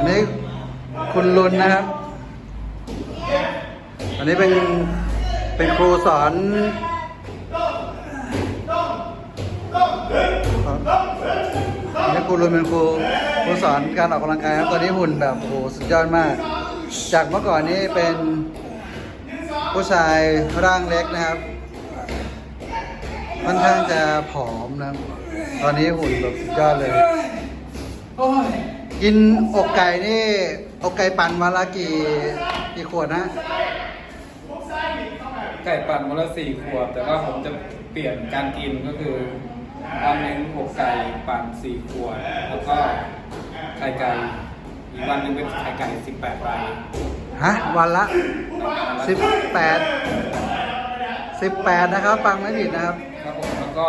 ันนี้คุณลุนนะครับ อันนี้เป็นเป็นครูสอนอันนี้ครูลุนเป็นครูครูสอนการออกกำลังกายครับตอนนี้หุ่นแบบโอ้โหสุดยอดมาก จากเมื่อก่อนนี้เป็นผู้ชายร่างเล็กนะครับค่อนข้างจะผอมนะ ตอนนี้หุ่นแบบสุดยอดเลย กินอกไก่นี่อกไก่ปั่นวันละกี่กี่ขวดนะ ไก่ปั่นวันละสี่ขวด แต่ว่าผมจะเปลี่ยนการกินก็คือวันหนึ่งอกไก่ปั่นสี่ขวด แล้วก็ไข่ไก่อีกวันหนึ่งเป็นไข่ไก่สิบแปดใบฮะ วันละสิบแปดสิบแปดนะครับ ฟังไม่ผิดนะครับ ครับผมแล้วก็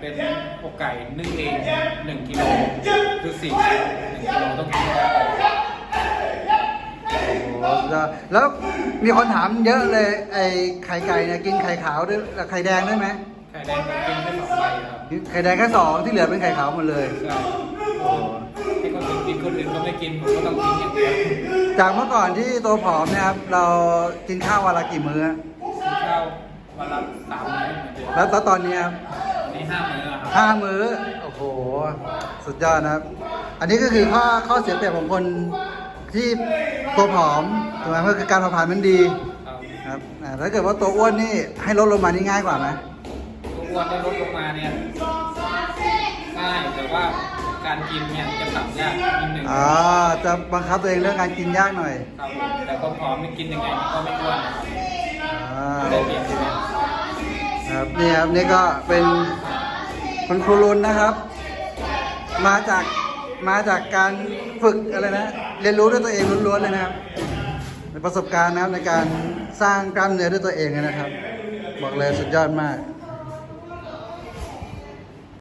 เป็นอกไก่นึ่งเองหนึ่งกิโล คือสี่กิโลหนึ่งกิโลต้องกินให้ได้โอ้โหแล้วแล้วมีคนถามเยอะเลย ไอ้ไข่ไก่เนี่ยกินไข่ขาวด้วยไข่แดงด้วยไหมไข่แดงก็กินแค่สองใบครับไข่แดงแค่สองที่เหลือเป็นไข่ขาวหมดเลยใช่ให้คนอื่นกินคนอื่นก็ไม่กินผมก็ต้องกินอย่างเดียวจากเมื่อก่อนที่ตัวผอมเนี่ยครับ เรากินข้าววันละกี่มื้อกินข้าววันละสามมื้อเหมือนเดิมแล้วแล้วตอนนี้ครับอั นนี้ห้ามื้ออะครับห้ามื้อ โอ้โห สุดยอดนะครับ อันนี้ก็คือข้อข้อเสียเปรียบของคนที่ตัวผอมถูกไหมก็คือการเผาผลาญมันดีครับครับอ่าถ้าเกิดว่าตัวอ้วนนี่ให้ลดลงมานี่ง่ายกว่าไหมทุกวันได้ลดลงมาเนี่ยง่ายแต่ว่าการกินเนี่ยจะปรับยากนิดนึงอ่าจะบังคับตัวเองเรื่องการกินยากหน่อยครับผมแต่คนผอมนี่กินยังไงมันก็ไม่อ้วนนะครับอ่า ได้เปรียบอยู่แล้ว ครับนี่ครับนี่ก็เป็นคุณครูรุนนะครับ มาจากมาจากการฝึกอะไรนะ เรียนรู้ด้วยตัวเองล้วนๆเลยนะครับเป็นประสบการณ์นะครับในการสร้างกล้ามเนื้อด้วยตัวเองนะครับ บอกเลยสุดยอดมาก